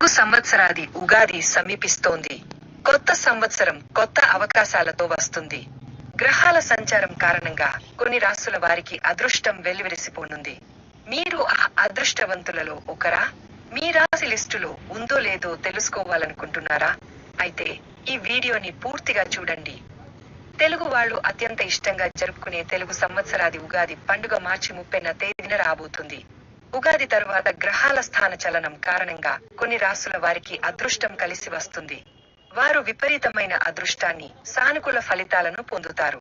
తెలుగు సంవత్సరాది ఉగాది సమీపిస్తోంది. కొత్త సంవత్సరం కొత్త అవకాశాలతో వస్తుంది. గ్రహాల సంచారం కారణంగా కొన్ని రాసుల వారికి అదృష్టం వెల్లివిరిసిపోనుంది మీరు ఆ అదృష్టవంతులలో ఒకరా? మీ రాశి లిస్టులో ఉందో లేదో తెలుసుకోవాలనుకుంటున్నారా? అయితే ఈ వీడియోని పూర్తిగా చూడండి. తెలుగు వాళ్ళు అత్యంత ఇష్టంగా జరుపుకునే తెలుగు సంవత్సరాది ఉగాది పండుగ మార్చి ముప్పైన తేదీన రాబోతుంది. ఉగాది తర్వాత గ్రహాల స్థాన చలనం కారణంగా కొన్ని రాసుల వారికి అదృష్టం కలిసి వస్తుంది. వారు విపరీతమైన అదృష్టాన్ని సానుకూల ఫలితాలను పొందుతారు.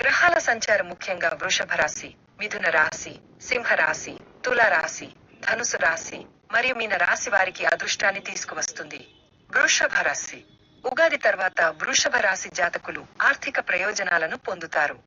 గ్రహాల సంచారం ముఖ్యంగా వృషభ రాశి మిథున రాశి సింహరాశి తుల రాశి ధనుసు రాశి మరియు మీన రాశి వారికి అదృష్టాన్ని తీసుకువస్తుంది. వృషభ రాశి. ఉగాది తర్వాత వృషభ రాశి జాతకులు ఆర్థిక ప్రయోజనాలను పొందుతారు.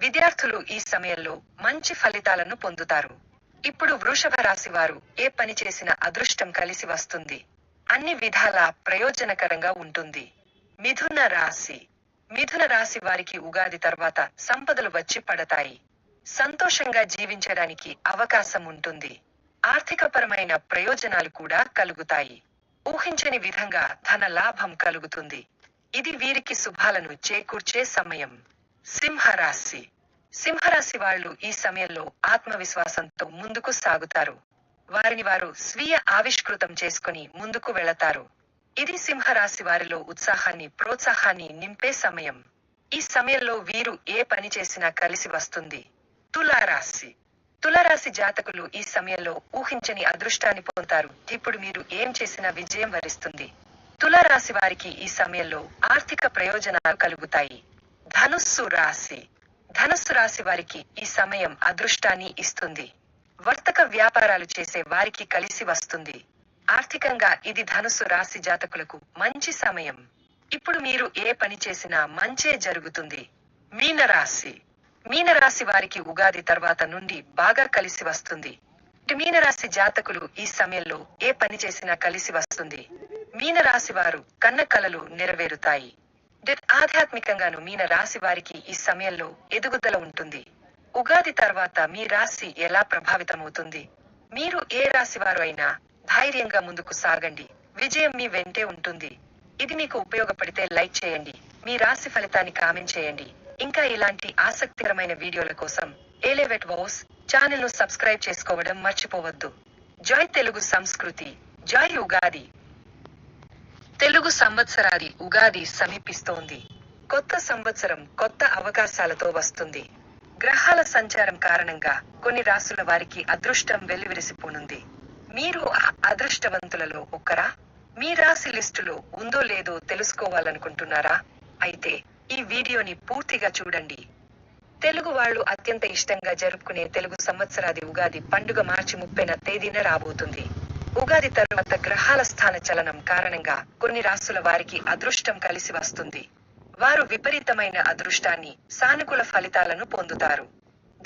విద్యార్థులు ఈ సమయంలో మంచి ఫలితాలను పొందుతారు. ఇప్పుడు వృషభ రాశి వారు ఏ పని చేసినా అదృష్టం కలిసి వస్తుంది. అన్ని విధాలా ప్రయోజనకరంగా ఉంటుంది. మిథున రాశి. మిథున రాశి వారికి ఉగాది తర్వాత సంపదలు వచ్చి పడతాయి. సంతోషంగా జీవించడానికి అవకాశం ఉంటుంది. ఆర్థికపరమైన ప్రయోజనాలు కూడా కలుగుతాయి. ఊహించని విధంగా ధన లాభం కలుగుతుంది. ఇది వీరికి శుభాలను చేకూర్చే సమయం. సింహరాశి. సింహరాశి వాళ్ళు ఈ సమయంలో ఆత్మవిశ్వాసంతో ముందుకు సాగుతారు. వారిని వారు స్వీయ ఆవిష్కృతం చేసుకుని ముందుకు వెళతారు. ఇది సింహరాశి వారిలో ఉత్సాహాన్ని ప్రోత్సాహాన్ని నింపే సమయం. ఈ సమయంలో వీరు ఏ పని చేసినా కలిసి వస్తుంది. తులారాశి. తులారాశి జాతకులు ఈ సమయంలో ఊహించని అదృష్టాన్ని పొందుతారు. ఇప్పుడు మీరు ఏం చేసినా విజయం వరిస్తుంది. తులారాశి వారికి ఈ సమయంలో ఆర్థిక ప్రయోజనాలు కలుగుతాయి. ధనుస్సు రాశి. ధనుసు రాశి వారికి ఈ సమయం అదృష్టాన్ని ఇస్తుంది. వర్తక వ్యాపారాలు చేసే వారికి కలిసి వస్తుంది. ఆర్థికంగా ఇది ధనుసు రాశి జాతకులకు మంచి సమయం. ఇప్పుడు మీరు ఏ పని చేసినా మంచే జరుగుతుంది. మీనరాశి. మీనరాశి వారికి ఉగాది తర్వాత నుండి బాగా కలిసి వస్తుంది. మీనరాశి జాతకులు ఈ సమయంలో ఏ పని చేసినా కలిసి వస్తుంది. మీనరాశి వారు కన్న కలలు నెరవేరుతాయి. ఆధ్యాత్మికంగాను మీన రాశి వారికి ఈ సమయంలో ఎదుగుదల ఉంటుంది. ఉగాది తర్వాత మీ రాశి ఎలా ప్రభావితమవుతుంది? మీరు ఏ రాశి వారు అయినా ధైర్యంగా ముందుకు సాగండి. విజయం మీ వెంటే ఉంటుంది. ఇది మీకు ఉపయోగపడితే లైక్ చేయండి. మీ రాశి ఫలితాన్ని కామెంట్ చేయండి. ఇంకా ఇలాంటి ఆసక్తికరమైన వీడియోల కోసం ఏలేవెట్ వౌస్ ఛానల్ను సబ్స్క్రైబ్ చేసుకోవడం మర్చిపోవద్దు. జాయ్ తెలుగు సంస్కృతి. జాయ్ ఉగాది. తెలుగు సంవత్సరాది ఉగాది సమీపిస్తోంది. కొత్త సంవత్సరం కొత్త అవకాశాలతో వస్తుంది. గ్రహాల సంచారం కారణంగా కొన్ని రాసుల వారికి అదృష్టం వెల్లివిరిసిపోనుంది. మీరు ఆ అదృష్టవంతులలో ఒకరా? మీ రాశి లిస్టులో ఉందో లేదో తెలుసుకోవాలనుకుంటున్నారా? అయితే ఈ వీడియోని పూర్తిగా చూడండి. తెలుగు వాళ్ళు అత్యంత ఇష్టంగా జరుపుకునే తెలుగు సంవత్సరాది ఉగాది పండుగ మార్చి ముప్పైన తేదీన రాబోతుంది. ఉగాది తర్వాత గ్రహాల స్థాన చలనం కారణంగా కొన్ని రాసుల వారికి అదృష్టం కలిసి వస్తుంది. వారు విపరీతమైన అదృష్టాన్ని సానుకూల ఫలితాలను పొందుతారు.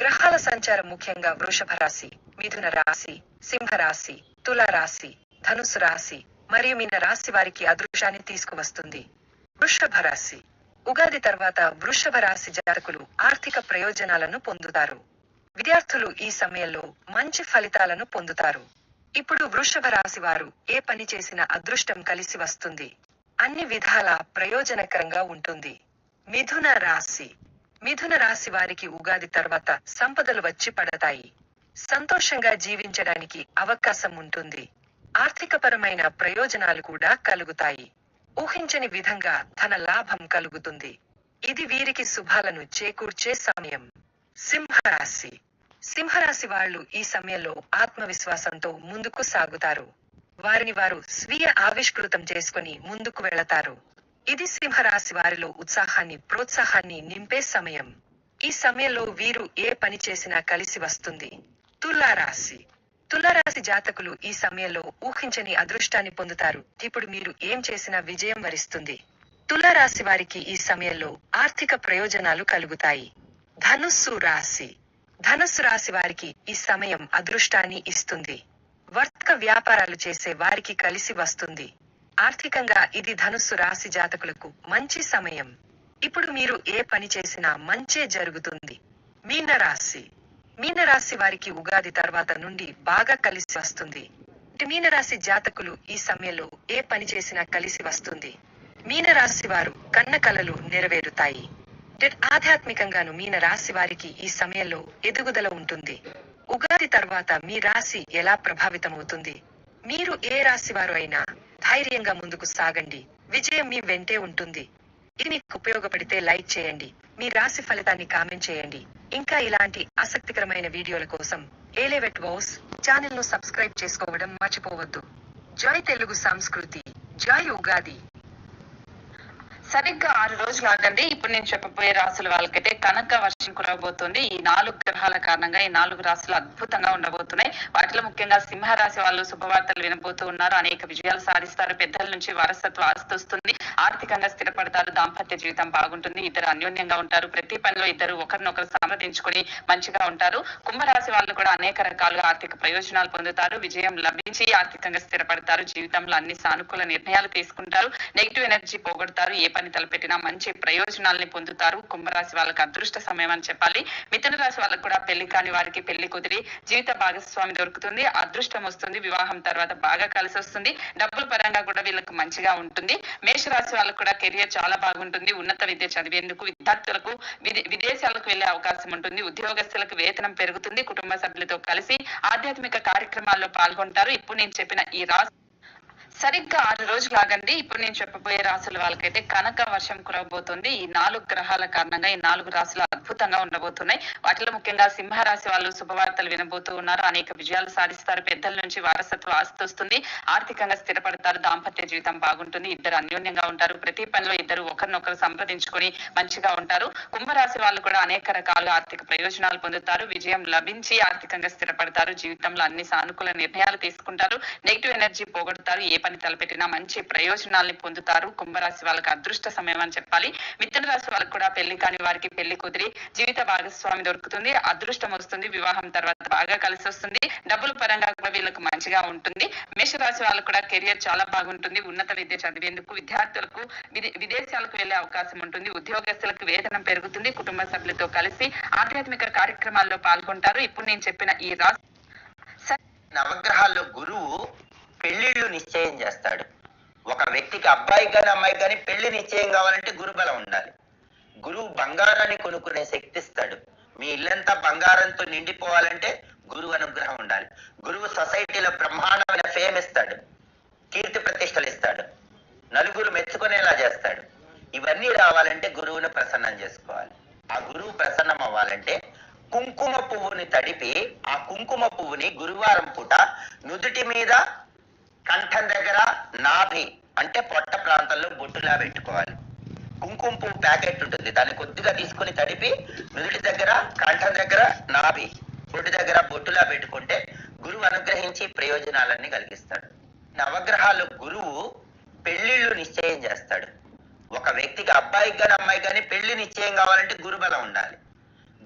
గ్రహాల సంచారం ముఖ్యంగా వృషభ రాశి మిథున రాశి సింహరాశి తులారాశి తుల రాశి ధనుసు రాశి మరియు మీన రాశి వారికి అదృష్టాన్ని తీసుకువస్తుంది. వృషభ రాశి. ఉగాది తర్వాత వృషభ రాశి జాతకులు ఆర్థిక ప్రయోజనాలను పొందుతారు. విద్యార్థులు ఈ సమయంలో మంచి ఫలితాలను పొందుతారు. ఇప్పుడు వృషభ రాశి వారు ఏ పని చేసినా అదృష్టం కలిసి వస్తుంది. అన్ని విధాల ప్రయోజనకరంగా ఉంటుంది. మిథున రాశి. మిథున రాశి వారికి ఉగాది తర్వాత సంపదలు వచ్చి పడతాయి. సంతోషంగా జీవించడానికి అవకాశం ఉంటుంది. ఆర్థికపరమైన ప్రయోజనాలు కూడా కలుగుతాయి. ఊహించని విధంగా ధన లాభం కలుగుతుంది. ఇది వీరికి శుభాలను చేకూర్చే సమయం. సింహరాశి. సింహరాశి వాళ్ళు ఈ సమయంలో ఆత్మవిశ్వాసంతో ముందుకు సాగుతారు. వారిని వారు స్వీయ ఆవిష్కృతం చేసుకుని ముందుకు వెళతారు. ఇది సింహరాశి వారిలో ఉత్సాహాన్ని ప్రోత్సాహాన్ని నింపే సమయం. ఈ సమయంలో వీరు ఏ పని చేసినా కలిసి వస్తుంది. తులారాశి. తులారాశి జాతకులు ఈ సమయంలో ఊహించని అదృష్టాన్ని పొందుతారు. ఇప్పుడు మీరు ఏం చేసినా విజయం వరిస్తుంది. తులారాశి వారికి ఈ సమయంలో ఆర్థిక ప్రయోజనాలు కలుగుతాయి. ధనుస్సు రాశి. ధనుసు రాశి వారికి ఈ సమయం అదృష్టాన్ని ఇస్తుంది. వర్తక వ్యాపారాలు చేసే వారికి కలిసి వస్తుంది. ఆర్థికంగా ఇది ధనుస్సు రాశి జాతకులకు మంచి సమయం. ఇప్పుడు మీరు ఏ పని చేసినా మంచే జరుగుతుంది. మీనరాశి మీనరాశి వారికి ఉగాది తర్వాత నుండి బాగా కలిసి వస్తుంది. మీనరాశి జాతకులు ఈ సమయంలో ఏ పని చేసినా కలిసి వస్తుంది. మీనరాశి వారు కన్న కలలు నెరవేరుతాయి. డెట్ ఆధ్యాత్మికంగాను మీన రాశి వారికి ఈ సమయంలో ఎదుగుదల ఉంటుంది. ఉగాది తర్వాత మీ రాశి ఎలా ప్రభావితమవుతుంది? మీరు ఏ రాశి వారు అయినా ధైర్యంగా ముందుకు సాగండి. విజయం మీ వెంటే ఉంటుంది. ఇది మీకు ఉపయోగపడితే లైక్ చేయండి. మీ రాశి ఫలితాన్ని కామెంట్ చేయండి. ఇంకా ఇలాంటి ఆసక్తికరమైన వీడియోల కోసం ఏలేవెట్ వౌస్ ఛానల్ను సబ్స్క్రైబ్ చేసుకోవడం మర్చిపోవద్దు. జై తెలుగు సంస్కృతి. జై ఉగాది. సరిగ్గా ఆరు రోజులు ఆగండి. ఇప్పుడు నేను చెప్పబోయే రాసుల వాళ్ళకైతే కనక వర్షం కురవబోతుంది ఈ నాలుగు గ్రహాల కారణంగా ఈ నాలుగు రాసులు అద్భుతంగా ఉండబోతున్నాయి. వాటిలో ముఖ్యంగా సింహరాశి వాళ్ళు శుభవార్తలు వినబోతూ ఉన్నారు. అనేక విజయాలు సాధిస్తారు. పెద్దల నుంచి వారసత్వ ఆస్తి వస్తుంది. ఆర్థికంగా స్థిరపడతారు. దాంపత్య జీవితం బాగుంటుంది. ఇద్దరు అన్యోన్యంగా ఉంటారు. ప్రతి పనిలో ఇద్దరు ఒకరినొకరు సమర్థించుకొని మంచిగా ఉంటారు. కుంభరాశి వాళ్ళు కూడా అనేక రకాలుగా ఆర్థిక ప్రయోజనాలు పొందుతారు. విజయం లభించి ఆర్థికంగా స్థిరపడతారు. జీవితంలో అన్ని సానుకూల నిర్ణయాలు తీసుకుంటారు. Negative energy పోగొడతారు. ఏ పని తలపెట్టినా మంచి ప్రయోజనాల్ని పొందుతారు. కుంభరాశి వాళ్ళకి అదృష్ట సమయం అని చెప్పాలి. మిథున రాశి వాళ్ళకి కూడా పెళ్ళి కాని వారికి పెళ్ళి కుదిరి జీవిత భాగస్వామి దొరుకుతుంది. అదృష్టం వస్తుంది. వివాహం తర్వాత బాగా కలిసి వస్తుంది. డబ్బుల పరంగా కూడా వీళ్ళకి మంచిగా ఉంటుంది. మేషరాశి వాళ్ళకు కూడా కెరియర్ చాలా బాగుంటుంది. ఉన్నత విద్య చదివేందుకు విద్యార్థులకు విదేశాలకు వెళ్ళే అవకాశం ఉంటుంది. ఉద్యోగస్తులకు వేతనం పెరుగుతుంది. కుటుంబ సభ్యులతో కలిసి ఆధ్యాత్మిక కార్యక్రమాల్లో పాల్గొంటారు. ఇప్పుడు నేను చెప్పిన ఈ రాశి సరిగ్గా ఆరు రోజులు ఆగండి. ఇప్పుడు నేను చెప్పబోయే రాసుల వాళ్ళకైతే కనక వర్షం కురవబోతుంది. ఈ నాలుగు గ్రహాల కారణంగా ఈ నాలుగు రాసులు అద్భుతంగా ఉండబోతున్నాయి. వాటిలో ముఖ్యంగా సింహరాశి వాళ్ళు శుభవార్తలు వినబోతూ ఉన్నారు. అనేక విజయాలు సాధిస్తారు. పెద్దల నుంచి వారసత్వ ఆస్తి వస్తుంది. ఆర్థికంగా స్థిరపడతారు. దాంపత్య జీవితం బాగుంటుంది. ఇద్దరు అన్యోన్యంగా ఉంటారు. ప్రతి పనిలో ఇద్దరు ఒకరినొకరు సంప్రదించుకొని మంచిగా ఉంటారు. కుంభరాశి వాళ్ళు కూడా అనేక రకాల ఆర్థిక ప్రయోజనాలు పొందుతారు. విజయం లభించి ఆర్థికంగా స్థిరపడతారు. జీవితంలో అన్ని సానుకూల నిర్ణయాలు తీసుకుంటారు. Negative energy పోగొడతారు. ఏ పని తలపెట్టినా మంచి ప్రయోజనాల్ని పొందుతారు. కుంభరాశి వాళ్ళకి అదృష్ట సమయం అని చెప్పాలి. మిథున రాశి వాళ్ళకి కూడా పెళ్ళి కాని వారికి పెళ్ళి కుదిరి జీవిత భాగస్వామి దొరుకుతుంది. అదృష్టం వస్తుంది. వివాహం తర్వాత బాగా కలిసి వస్తుంది. డబ్బుల పరంగా కూడా వీళ్ళకి మంచిగా ఉంటుంది. మేషరాశి వాళ్ళకి కూడా కెరియర్ చాలా బాగుంటుంది. ఉన్నత విద్య చదివేందుకు విద్యార్థులకు విదేశాలకు వెళ్ళే అవకాశం ఉంటుంది. ఉద్యోగస్తులకు వేతనం పెరుగుతుంది. కుటుంబ సభ్యులతో కలిసి ఆధ్యాత్మిక కార్యక్రమాల్లో పాల్గొంటారు. ఇప్పుడు నేను చెప్పిన ఈ రాశి నవగ్రహాల్లో గురు పెళ్ళిళ్ళు నిశ్చయం చేస్తాడు ఒక అబ్బాయికి కానీ అమ్మాయికి కానీ పెళ్ళి నిశ్చయం కావాలంటే గురుబలం ఉండాలి. గురువు బంగారాన్ని కొనుక్కునే శక్తి ఇస్తాడు. మీ ఇల్లంతా బంగారంతో నిండిపోవాలంటే గురువు అనుగ్రహం ఉండాలి. గురువు సొసైటీలో బ్రహ్మాండమైన ఫేమ్ ఇస్తాడు. కీర్తి ప్రతిష్టలు ఇస్తాడు. నలుగురు మెచ్చుకునేలా చేస్తాడు. ఇవన్నీ రావాలంటే గురువును ప్రసన్నం చేసుకోవాలి. ఆ గురువు ప్రసన్నం అవ్వాలంటే కుంకుమ పువ్వుని తడిపి ఆ కుంకుమ పువ్వుని గురువారం పూట నుదుటి మీద కంఠం దగ్గర నాభి అంటే పొట్ట ప్రాంతంలో బొట్టులా పెట్టుకోవాలి కుంకుమ పువ్వు ప్యాకెట్ ఉంటుంది. దాన్ని కొద్దిగా తీసుకొని తడిపి నుదుటి దగ్గర కంఠం దగ్గర నాభి బొడ్డు దగ్గర బొట్టులా పెట్టుకుంటే గురువు అనుగ్రహించి ప్రయోజనాలన్నీ కలిగిస్తాడు. నవగ్రహాలు గురువు పెళ్ళిళ్ళు నిశ్చయం చేస్తాడు. ఒక వ్యక్తికి అబ్బాయికి కానీ అమ్మాయి కానీ పెళ్ళి నిశ్చయం కావాలంటే గురుబలం ఉండాలి.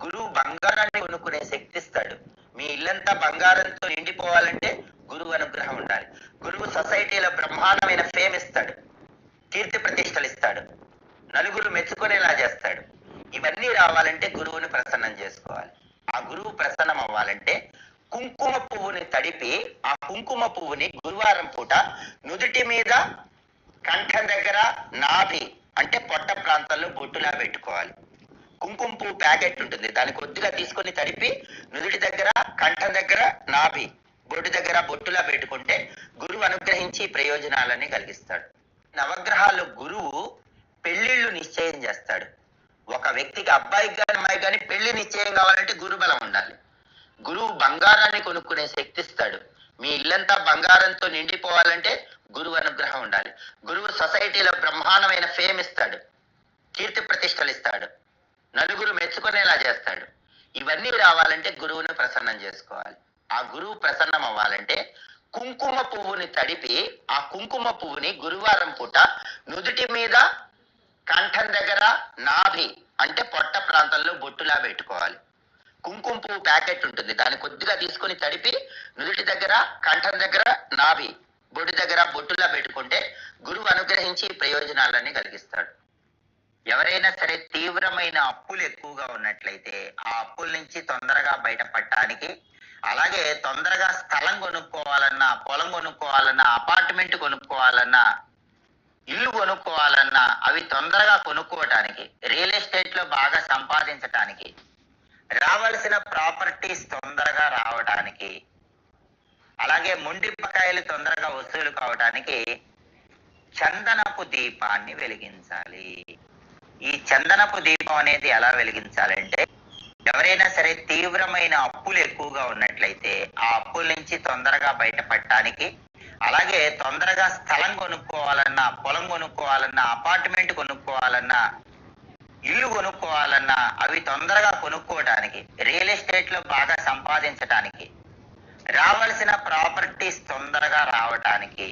గురువు బంగారాన్ని కొనుక్కునే శక్తి ఇస్తాడు. మీ ఇల్లంతా బంగారంతో నిండిపోవాలంటే గురువు అనుగ్రహం ఉండాలి. గురువు సొసైటీలో బ్రహ్మాండమైన ఫేమ్ ఇస్తాడు. కీర్తి ప్రతిష్టలు ఇస్తాడు. నలుగురు మెచ్చుకునేలా చేస్తాడు. ఇవన్నీ రావాలంటే గురువుని ప్రసన్నం చేసుకోవాలి. ఆ గురువు ప్రసన్నం అవ్వాలంటే కుంకుమ పువ్వుని తడిపి ఆ కుంకుమ పువ్వుని గురువారం పూట నుదుటి మీద కంఠం దగ్గర నాభి అంటే పొట్ట ప్రాంతంలో బొట్టులా పెట్టుకోవాలి. కుంకుమ పువ్వు ప్యాకెట్ ఉంటుంది. దాన్ని కొద్దిగా తీసుకొని తడిపి నుదుటి దగ్గర కంఠం దగ్గర నాభి బొడ్డు దగ్గర బొట్టులా పెట్టుకుంటే గురువు అనుగ్రహించి ప్రయోజనాలన్నీ కలిగిస్తాడు. నవగ్రహాలు గురువు పెళ్ళిళ్ళు నిశ్చయం చేస్తాడు. ఒక వ్యక్తికి అబ్బాయికి కానీ అమ్మాయి కానీ పెళ్ళి నిశ్చయం కావాలంటే గురుబలం ఉండాలి. గురువు బంగారాన్ని కొనుక్కునే శక్తి ఇస్తాడు. మీ ఇల్లంతా బంగారంతో నిండిపోవాలంటే గురువు అనుగ్రహం ఉండాలి. గురువు సొసైటీలో బ్రహ్మాండమైన ఫేమ్ ఇస్తాడు. కీర్తి ప్రతిష్టలు ఇస్తాడు. నలుగురు మెచ్చుకునేలా చేస్తాడు. ఇవన్నీ రావాలంటే గురువుని ప్రసన్నం చేసుకోవాలి. ఆ గురువు ప్రసన్నం అవ్వాలంటే కుంకుమ పువ్వుని తడిపి ఆ కుంకుమ పువ్వుని గురువారం పూట నుదుటి మీద కంఠం దగ్గర నాభి అంటే పొట్ట ప్రాంతంలో బొట్టులా పెట్టుకోవాలి. కుంకుమ పువ్వు ప్యాకెట్ ఉంటుంది. దాన్ని కొద్దిగా తీసుకొని తడిపి నుదుటి దగ్గర కంఠం దగ్గర నాభి బొడ్డు దగ్గర బొట్టులా పెట్టుకుంటే గురువు అనుగ్రహించి ప్రయోజనాలన్నీ కలిగిస్తాడు. ఎవరైనా సరే తీవ్రమైన అప్పులు ఎక్కువగా ఉన్నట్లయితే ఆ అప్పుల నుంచి తొందరగా బయటపడటానికి అలాగే తొందరగా స్థలం కొనుక్కోవాలన్నా పొలం కొనుక్కోవాలన్నా అపార్ట్మెంట్ కొనుక్కోవాలన్నా ఇల్లు కొనుక్కోవాలన్నా అవి తొందరగా కొనుక్కోవటానికి రియల్ ఎస్టేట్లో బాగా సంపాదించటానికి రావలసిన ప్రాపర్టీస్ తొందరగా రావడానికి అలాగే ముండిపకాయలు తొందరగా వసూలు కావడానికి చందనపు దీపాన్ని వెలిగించాలి. ఈ చందనపు దీపం అనేది ఎలా వెలిగించాలంటే ఎవరైనా సరే తీవ్రమైన అప్పులు ఎక్కువగా ఉన్నట్లయితే ఆ అప్పుల నుంచి తొందరగా బయటపడటానికి అలాగే తొందరగా స్థలం కొనుక్కోవాలన్నా పొలం కొనుక్కోవాలన్నా అపార్ట్మెంట్ కొనుక్కోవాలన్నా ఇల్లు కొనుక్కోవాలన్నా అవి తొందరగా కొనుక్కోవడానికి రియల్ ఎస్టేట్లో బాగా సంపాదించడానికి రావలసిన ప్రాపర్టీస్ తొందరగా రావటానికి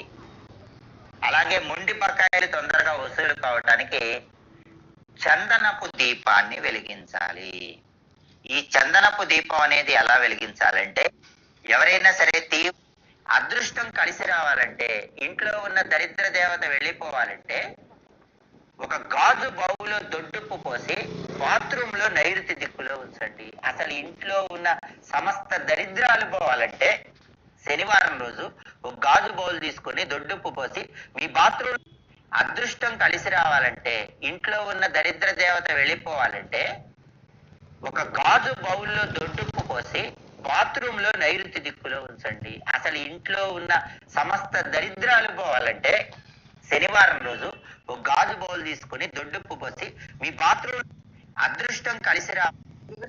అలాగే మొండి బకాయిలు తొందరగా వసూలు కావటానికి చందనపు దీపాన్ని వెలిగించాలి. ఈ చందనపు దీపం అనేది ఎలా వెలిగించాలంటే ఎవరైనా సరే తీ అదృష్టం కలిసి రావాలంటే ఇంట్లో ఉన్న దరిద్ర దేవత వెళ్ళిపోవాలంటే ఒక గాజు బావులో దొడ్డుప్పు పోసి బాత్రూమ్లో నైరుతి దిక్కులో ఉంచండి. అసలు ఇంట్లో ఉన్న సమస్త దరిద్రాలు పోవాలంటే శనివారం రోజు ఒక గాజు బౌల్ తీసుకొని దొడ్డుప్పు పోసి మీ బాత్రూమ్ అదృష్టం కలిసి రావాలంటే ఇంట్లో ఉన్న దరిద్ర దేవత వెళ్ళిపోవాలంటే ఒక గాజు బౌల్లో దొడ్డుప్పు పోసి బాత్రూమ్లో నైరుతి దిక్కులో ఉంచండి. అసలు ఇంట్లో ఉన్న సమస్త దరిద్రాలు పోవాలంటే శనివారం రోజు ఒక గాజు బౌల్ తీసుకొని దొడ్డుప్పు పోసి మీ బాత్రూమ్ అదృష్టం కలిసి రా.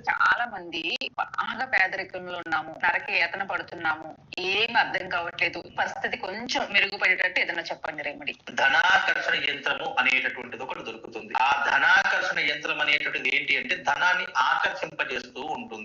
చాలా మంది బాగా పేదరికంలో ఉన్నాము. నరకి ఏతన పడుతున్నాము. ఏం అర్థం కావట్లేదు. పరిస్థితి కొంచెం మెరుగుపడేటట్టు ఏదైనా చెప్పండి రెమెడీ. ధనాకర్షణ యంత్రము అనేటటువంటిది ఒకటి దొరుకుతుంది. ఆ ధనాకర్షణ యంత్రం అనేటటువంటిది ఏంటి అంటే ధనాన్ని ఆకర్షింపజేస్తూ ఉంటుంది.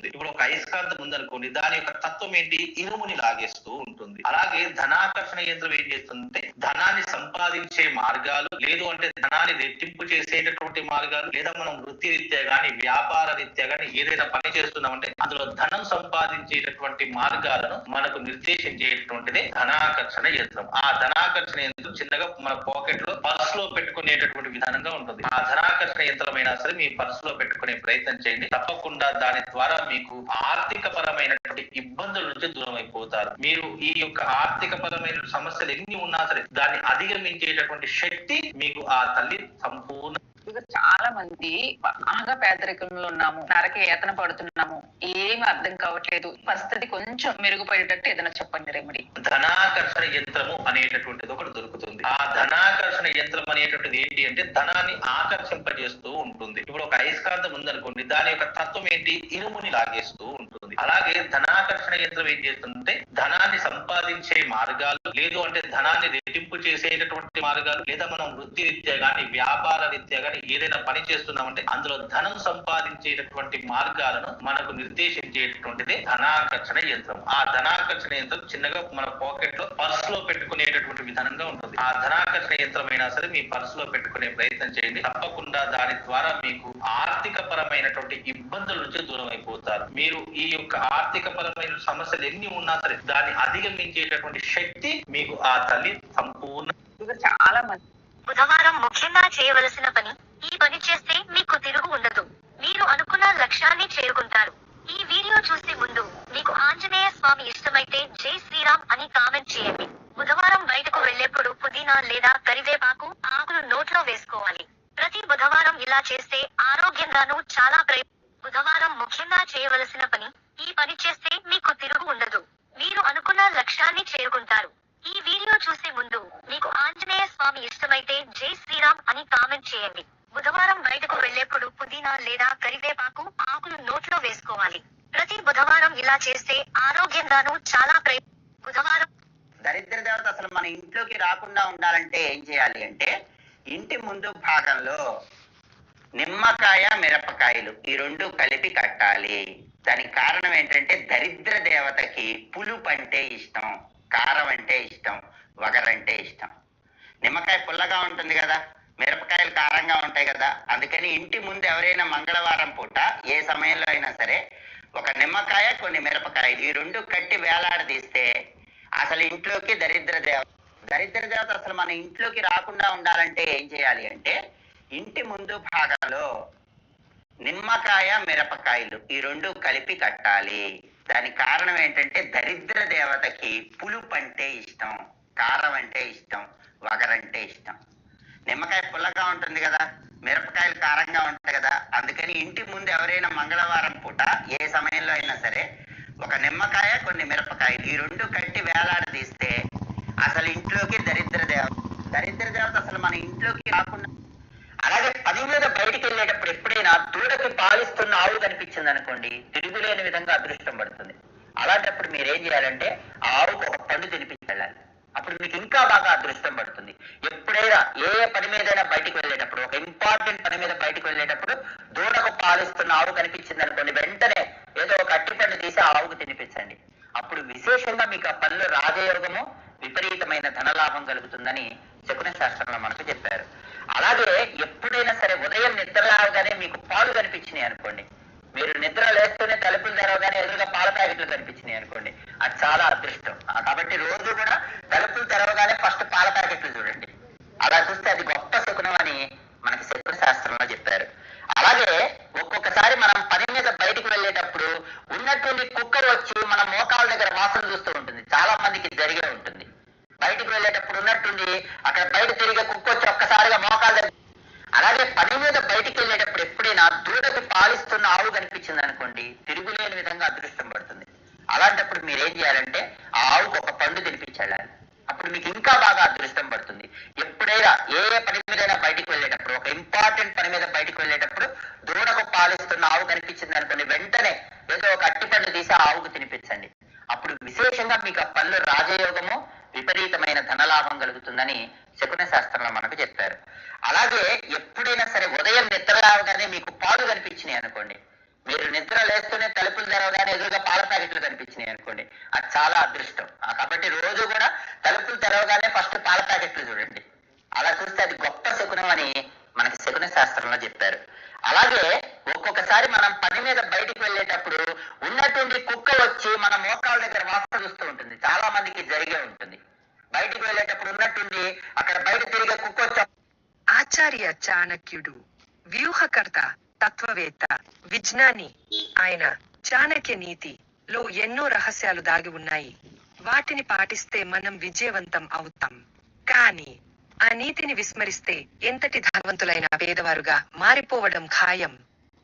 ఇప్పుడు ఉందనుకోండి దాని యొక్క తత్వం ఏంటి? ఇనుముని లాగేస్తూ ఉంటుంది అలాగే ధనాకర్షణ యంత్రం ఏం చేస్తుందంటే ధనాన్ని సంపాదించే మార్గాలు లేదు అంటే ధనాన్ని రెట్టింపు చేసేటటువంటి మార్గాలు లేదా మనం వృత్తి రీత్యా గాని వ్యాపార రీత్యా గాని ఏదైనా పని చేస్తున్నామంటే అందులో ధనం సంపాదించేటటువంటి మార్గాలను మనకు నిర్దేశించేటటువంటిది ధనాకర్షణ యంత్రం. ఆ ధనాకర్షణ యంత్రం చిన్నగా మన పాకెట్లో పర్స్లో పెట్టుకునేటటువంటి విధానంగా ఉంటుంది. ఆ ధనాకర్షణ యంత్రం అయినా సరే మీ పర్స్లో పెట్టుకునే ప్రయత్నం చేయండి. తప్పకుండా దాని ద్వారా మీకు ఆర్థిక పరమైనటువంటి ఇబ్బందుల నుంచి దూరం అయిపోతారు మీరు ఈ యొక్క ఆర్థిక పరమైన సమస్యలు ఎన్ని ఉన్నా సరే దాన్ని అధిగమించేటటువంటి శక్తి మీకు ఆ తల్లి సంపూర్ణ చాలా మంది బాగా పేదరికంలో ఉన్నాము నరకే ఏతన పడుతున్నాము. ఏం అర్థం కావట్లేదు. పరిస్థితి కొంచెం మెరుగుపడేటట్టు ఏదైనా చెప్పండి రెమెడీ. ధనాకర్షణ యంత్రము అనేటటువంటిది ఒకటి దొరుకుతుంది. ఆ ధనాకర్షణ యంత్రం అనేటటువంటిది ఏంటి అంటే ధనాన్ని ఆకర్షింపజేస్తూ ఉంటుంది. ఇప్పుడు ఒక అయస్కాంతం ఉందనుకోండి దాని యొక్క తత్వం ఏంటి? ఇనుముని లాగేస్తూ ఉంటుంది. అలాగే ధనాకర్షణ యంత్రం ఏం చేస్తుందంటే ధనాన్ని సంపాదించే మార్గాలు లేదు అంటే ధనాన్ని రెట్టింపు చేసేటటువంటి మార్గాలు లేదా మనం వృత్తి రీత్యా గాని వ్యాపార రీత్యా కానీ ఏదైనా పని చేస్తున్నామంటే అందులో ధనం సంపాదించేటటువంటి మార్గాలను మనకు నిర్దేశించేటటువంటిది ధనాకర్షణ యంత్రం. ఆ ధనాకర్షణ యంత్రం చిన్నగా మన పాకెట్లో పర్స్లో పెట్టుకునేటటువంటి విధానంగా ఉంటుంది. ఆ ధనాకర్షణ యంత్రం అయినా సరే మీ పర్స్లో పెట్టుకునే ప్రయత్నం చేయండి. తప్పకుండా దాని ద్వారా మీకు ఆర్థిక పరమైనటువంటి ఇబ్బందుల నుంచి దూరం అయిపోతారు. మీరు ఈ యొక్క ఆర్థిక పరమైన సమస్యలు ఎన్ని ఉన్నా సరే దాన్ని అధిగమించేటటువంటి శక్తి మీకు ఆ తల్లి సంపూర్ణ చాలా మంది. బుధవారం ముఖ్యంగా చేయవలసిన పని ఈ పని చేస్తే మీకు తిరుగు ఉండదు. మీరు అనుకున్న లక్ష్యాన్ని చేరుకుంటారు. ఈ వీడియో చూసే ముందు మీకు ఆంజనేయ స్వామి ఇష్టమైతే జై శ్రీరామ్ అని కామెంట్ చేయండి. బుధవారం బయటకు వెళ్ళేప్పుడు పుదీనా లేదా కరివేపాకు ఆకులు నోట్లో వేసుకోవాలి. ప్రతి బుధవారం ఇలా చేస్తే ఆరోగ్యంగానూ చాలా ప్రయ బుధవారం ముఖ్యంగా చేయవలసిన పని ఈ పని చేస్తే మీకు తిరుగు ఉండదు. మీరు అనుకున్న లక్ష్యాన్ని చేరుకుంటారు. ఈ వీడియో చూసే ముందు మీకు ఆంజనేయ స్వామి ఇష్టమైతే జై శ్రీరామ్ అని కామెంట్ చేయండి. బుధవారం బయటకు వెళ్ళేప్పుడు పుదీనా లేదా కరివేపాకు ఆకులు నోట్లో వేసుకోవాలి. ప్రతి బుధవారం ఇలా చేస్తే ఆరోగ్యంగాను చాలా ప్రయ బుధవారం దరిద్ర దేవత అసలు మన ఇంట్లోకి రాకుండా ఉండాలంటే ఏం చేయాలి అంటే ఇంటి ముందు భాగంలో నిమ్మకాయ మిరపకాయలు ఈ రెండు కలిపి కట్టాలి. దానికి కారణం ఏంటంటే దరిద్ర దేవతకి పులుపు అంటే ఇష్టం కారం అంటే ఇష్టం వగరంటే ఇష్టం. నిమ్మకాయ పుల్లగా ఉంటుంది కదా. మిరపకాయలు కారంగా ఉంటాయి కదా అందుకని ఇంటి ముందు ఎవరైనా మంగళవారం పూట ఏ సమయంలో అయినా సరే ఒక నిమ్మకాయ కొన్ని మిరపకాయలు ఈ రెండు కట్టి వేలాడదీస్తే అసలు ఇంట్లోకి దరిద్ర దేవత దరిద్ర దేవత అసలు మన ఇంట్లోకి రాకుండా ఉండాలంటే ఏం చేయాలి అంటే ఇంటి ముందు భాగంలో నిమ్మకాయ మిరపకాయలు ఈ రెండు కలిపి కట్టాలి. దానికి కారణం ఏంటంటే దరిద్ర దేవతకి పులుపు అంటే ఇష్టం కారం అంటే ఇష్టం వగరంటే ఇష్టం. నిమ్మకాయ పుల్లగా ఉంటుంది కదా మిరపకాయలు కారంగా ఉంటాయి కదా అందుకని ఇంటి ముందు ఎవరైనా మంగళవారం పూట ఏ సమయంలో అయినా సరే ఒక నిమ్మకాయ కొన్ని మిరపకాయలు ఈ రెండు కట్టి వేలాడదీస్తే అసలు ఇంట్లోకి దరిద్ర దేవత దరిద్ర దేవత అసలు మన ఇంట్లోకి రాకుండా అలాగే పని మీద బయటికి వెళ్ళేటప్పుడు ఎప్పుడైనా దూడకి పాలిస్తున్న ఆవు కనిపించింది అనుకోండి తిరుగులేని విధంగా అదృష్టం పడుతుంది. అలాంటప్పుడు మీరు ఏం చేయాలంటే ఆవుకు ఒక పండు తినిపించాలి అప్పుడు మీకు ఇంకా బాగా అదృష్టం పడుతుంది. ఎప్పుడైనా ఏ ఏ పని మీదైనా బయటికి వెళ్ళేటప్పుడు ఒక ఇంపార్టెంట్ పని మీద బయటికి వెళ్ళేటప్పుడు దూడకు పాలిస్తున్న ఆవు కనిపించింది అనుకోండి వెంటనే ఏదో ఒక అట్టిపండు తీసి ఆ ఆవుకు తినిపించండి. అప్పుడు విశేషంగా మీకు ఆ పనులు రాజయోగము విపరీతమైన ధనలాభం కలుగుతుందని శకున శాస్త్రంలో మనకు చెప్పారు. అలాగే ఎప్పుడైనా సరే ఉదయం నిద్రలాగానే మీకు పాలు కనిపించినాయి అనుకోండి. మీరు నిద్ర లేస్తూనే తలుపులు తెరవగానే ఎదురుగా పాల ప్యాకెట్లు కనిపించినాయి అనుకోండి. అది చాలా అదృష్టం. కాబట్టి రోజు కూడా తలుపులు తెరవగానే ఫస్ట్ పాల ప్యాకెట్లు చూడండి. అలా చూస్తే అది గొప్ప శకునం అని మనకి శకున శాస్త్రంలో చెప్పారు. అలాగే ఒక్కొక్కసారి మనం పని మీద బయటికి వెళ్ళేటప్పుడు ఉన్నటువంటి కుక్కర్ వచ్చి మన మోకాల దగ్గర వాసన చూస్తూ ఉంటుంది. చాలా మందికి జరిగే ఉంటుంది. బయటికి వెళ్ళేటప్పుడు ఉన్నట్టుండి అక్కడ బయట తిరిగే కుక్క వచ్చి ఒక్కసారిగా మోకాల దగ్గర అలాగే పని మీద బయటికి వెళ్ళేటప్పుడు ఎప్పుడైనా దూడకి పాలిస్తున్న ఆవు కనిపించింది అనుకోండి తిరుగులేని విధంగా అదృష్టం పడుతుంది అలాంటప్పుడు మీరు ఏం చేయాలంటే ఆ ఆవుకు ఒక పండు తినిపించాలి అప్పుడు మీకు ఇంకా బాగా అదృష్టం పడుతుంది ఎప్పుడైనా ఏ ఏ పని మీదైనా బయటికి వెళ్ళేటప్పుడు ఒక ఇంపార్టెంట్ పని మీద బయటికి వెళ్ళేటప్పుడు దూడకు పాలిస్తున్న ఆవు కనిపించింది అనుకోండి వెంటనే ఏదో ఒక అట్టి పండు తీసి ఆ ఆవుకు తినిపించండి అప్పుడు విశేషంగా మీకు ఆ పనులు రాజయోగము విపరీతమైన ధనలాభం కలుగుతుందని శకున శాస్త్రంలో మనకు చెప్పారు అలాగే ఎప్పుడైనా సరే ఉదయం నిద్ర లేవగానే మీకు పాలు కనిపించినాయి అనుకోండి మీరు నిద్ర లేస్తూనే తలుపులు తెరవగానే ఎదురుగా పాల ప్యాకెట్లు కనిపించినాయి అనుకోండి. అది చాలా అదృష్టం. కాబట్టి రోజు కూడా తలుపులు తెరవగానే ఫస్ట్ పాల ప్యాకెట్లు చూడండి. అలా చూస్తే అది గొప్ప శకునం అని మనకి శకున శాస్త్రంలో చెప్పారు. అలాగే ఒక్కొక్కసారి మనం పని మీద బయటికి వెళ్ళేటప్పుడు ఉన్నటువంటి కుక్క వచ్చి మన మోకాళ్ళ దగ్గర వాసన చూస్తూ ఉంటుంది. చాలా మందికి జరిగే ఉంటుంది. బయటికి వెళ్ళేటప్పుడు ఉన్నట్టుండి అక్కడ బయట తిరిగే కుక్క వచ్చి ఆచార్య చాణక్యుడు వ్యూహకర్త తత్వవేత్త విజ్ఞాని ఆయన చాణక్య నీతి లో ఎన్నో రహస్యాలు దాగి ఉన్నాయి. వాటిని పాటిస్తే మనం విజయవంతం అవుతాం. కానీ ఆ నీతిని విస్మరిస్తే ఎంతటి ధనవంతులైన పేదవారుగా మారిపోవడం ఖాయం.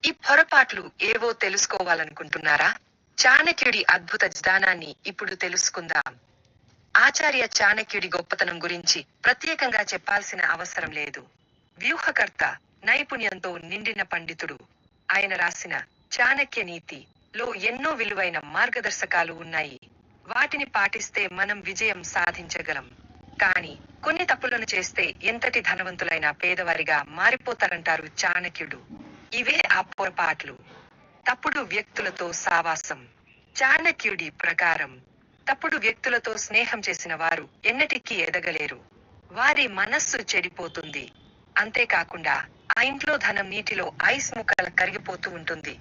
ఈ పొరపాట్లు ఏవో తెలుసుకోవాలనుకుంటున్నారా? చాణక్యుడి అద్భుత జ్ఞానాన్ని ఇప్పుడు తెలుసుకుందాం. ఆచార్య చాణక్యుడి గొప్పతనం గురించి ప్రత్యేకంగా చెప్పాల్సిన అవసరం లేదు. వ్యూహకర్త నైపుణ్యంతో నిండిన పండితుడు. ఆయన రాసిన చాణక్య నీతి. లో ఎన్నో విలువైన మార్గదర్శకాలు ఉన్నాయి. వాటిని పాటిస్తే మనం విజయం సాధించగలం. కానీ కొన్ని తప్పులను చేస్తే ఎంతటి ధనవంతులైన పేదవారిగా మారిపోతారంటారు చాణక్యుడు. ఇవే ఆ పొరపాట్లు. తప్పుడు వ్యక్తులతో సావాసం. చాణక్యుడి ప్రకారం తప్పుడు వ్యక్తులతో స్నేహం చేసిన వారు ఎన్నటికీ ఎదగలేరు. వారి మనస్సు చెడిపోతుంది. అంతేకాకుండా ఆ ఇంట్లో ధనం నీటిలో ఐస్ ముక్కల కరిగిపోతూ ఉంటుంది.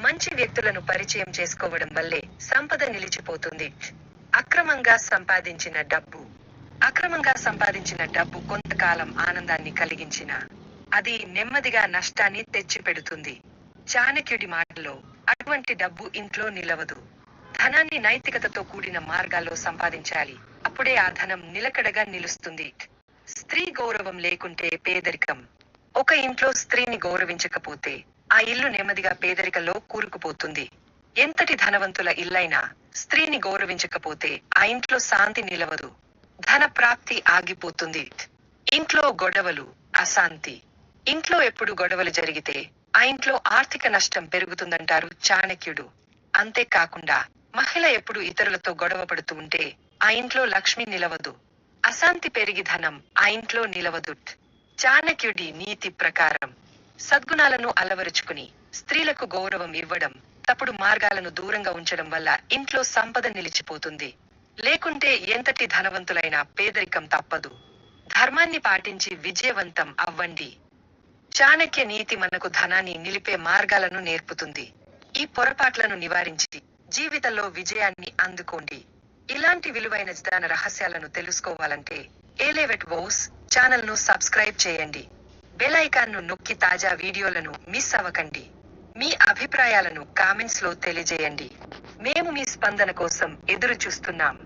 మంచి వ్యక్తులను పరిచయం చేసుకోవడం వల్లే సంపద నిలిచిపోతుంది. అక్రమంగా సంపాదించిన డబ్బు. అక్రమంగా సంపాదించిన డబ్బు కొంతకాలం ఆనందాన్ని కలిగించిన అది నెమ్మదిగా నష్టాన్ని తెచ్చిపెడుతుంది. చాణక్యుడి మాటలో అటువంటి డబ్బు ఇంట్లో నిలవదు. ధనాన్ని నైతికతతో కూడిన మార్గాల్లో సంపాదించాలి. అప్పుడే ఆ ధనం నిలకడగా నిలుస్తుంది. స్త్రీ గౌరవం లేకుంటే పేదరికం. ఒక ఇంట్లో స్త్రీని గౌరవించకపోతే ఆ ఇల్లు నెమ్మదిగా పేదరికలో కూరుకుపోతుంది. ఎంతటి ధనవంతుల ఇల్లైనా స్త్రీని గౌరవించకపోతే ఆ ఇంట్లో శాంతి నిలవదు. ధన ప్రాప్తి ఆగిపోతుంది. ఇంట్లో గొడవలు అశాంతి. ఇంట్లో ఎప్పుడు గొడవలు జరిగితే ఆ ఇంట్లో ఆర్థిక నష్టం పెరుగుతుందంటారు చాణక్యుడు. అంతేకాకుండా మహిళ ఎప్పుడు ఇతరులతో గొడవ పడుతూ ఉంటే ఆ ఇంట్లో లక్ష్మి నిలవదు. అశాంతి పెరిగి ధనం ఆ ఇంట్లో నిలవదు. చాణక్యుడి నీతి ప్రకారం సద్గుణాలను అలవరుచుకుని స్త్రీలకు గౌరవం ఇవ్వడం తప్పుడు మార్గాలను దూరంగా ఉంచడం వల్ల ఇంట్లో సంపద నిలిచిపోతుంది. లేకుంటే ఎంతటి ధనవంతులైనా పేదరికం తప్పదు. ధర్మాన్ని పాటించి విజయవంతం అవ్వండి. చాణక్య నీతి మనకు ధనాన్ని నిలిపే మార్గాలను నేర్పుతుంది. ఈ పొరపాట్లను నివారించి జీవితంలో విజయాన్ని అందుకోండి. ఇలాంటి విలువైన జ్ఞాన రహస్యాలను తెలుసుకోవాలంటే ఏలేవెట్ వోస్ ఛానల్ను సబ్స్క్రైబ్ చేయండి. బెల్ ఐకాన్ను నొక్కి తాజా వీడియోలను మిస్ అవ్వకండి. మీ అభిప్రాయాలను కామెంట్స్లో తెలియజేయండి. మేము మీ స్పందన కోసం ఎదురు చూస్తున్నాం